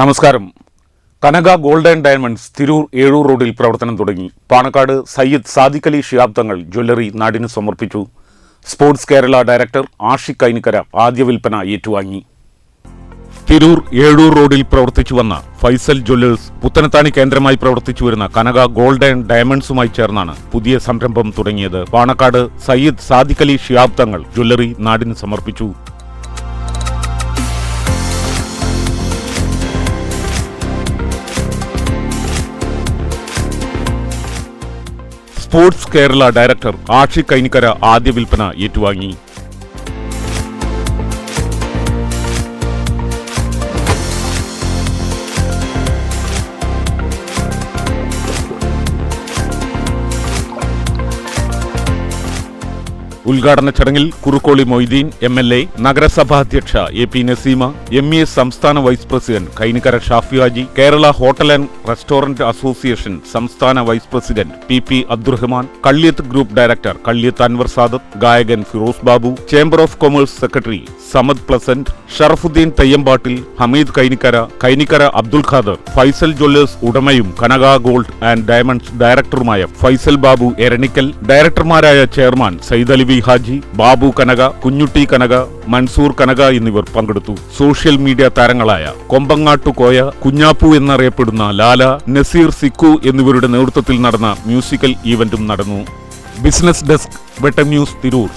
നമസ്കാരം. Kanaka gold and diamonds Tirur Ezhur റോഡിൽ പ്രവർത്തനം തുടങ്ങി. പാണക്കാട് സയ്യിദ് സാദിഖ് അലി ഷിയാബ് തങ്ങൾ ജ്വല്ലറി നാടിന് സമർപ്പിച്ചു. സ്പോർട്സ് കേരള ഡയറക്ടർ ആഷിഖ് കൈനിക്കര ആദ്യ വിൽപ്പന ഏറ്റുവാങ്ങി. തിരൂർ ഏഴൂർ റോഡിൽ പ്രവർത്തിച്ചു വന്ന ഫൈസൽ ജ്വല്ലേഴ്സ് പുത്തനത്താണി കേന്ദ്രമായി പ്രവർത്തിച്ചു വരുന്ന കനക ഗോൾഡ് ആൻഡ് ഡയമണ്ട്സുമായി ചേർന്നാണ് പുതിയ സംരംഭം തുടങ്ങിയത്. പാണക്കാട് സയ്യിദ് സാദിഖ് അലി ഷിയാബ് തങ്ങൾ ജ്വല്ലറി നാടിന് സമർപ്പിച്ചു. സ്പോർട്സ് കേരള ഡയറക്ടർ ആഷി കൈനിക്കര ആദ്യ വിൽപ്പന ഏറ്റുവാങ്ങി. ഉദ്ഘാടന ചടങ്ങിൽ Kurukkoli Moideen M L A നഗരസഭാ അധ്യക്ഷ A P Naseema M E S സംസ്ഥാന vice president Kainikkara Shafi Haji Kerala hotel and restaurant association സംസ്ഥാന vice president P P Abdurahman Kalliyath group director Kalliyath Anwar Sadath ഗായകൻ Firoz Babu chamber of commerce secretary Samad pleasant Sharafuddin Thayyampattil Hameed Kainikkara Kainikkara Abdul Khader Faisal jewellers ഉടമയും Kanaka gold and diamonds ഡയറക്ടറുമായ ഫൈസൽ ബാബു എരണിക്കൽ ഡയറക്ടർമാരായ chairman Sayyid Ali V Haji Babu Kanaka Kunjutty Kanaka Mansoor Kanaka എന്നിവർ പങ്കെടുത്തു. Social media താരങ്ങളായ കൊമ്പങ്ങാട്ടു കോയ കുഞ്ഞാപ്പു എന്നറിയപ്പെടുന്ന ലാല നസീർ സിക്കു എന്നിവരുടെ നേതൃത്വത്തിൽ നടന്ന മ്യൂസിക്കൽ ഈവന്റും നടന്നു. Business desk Vettam news Tirur.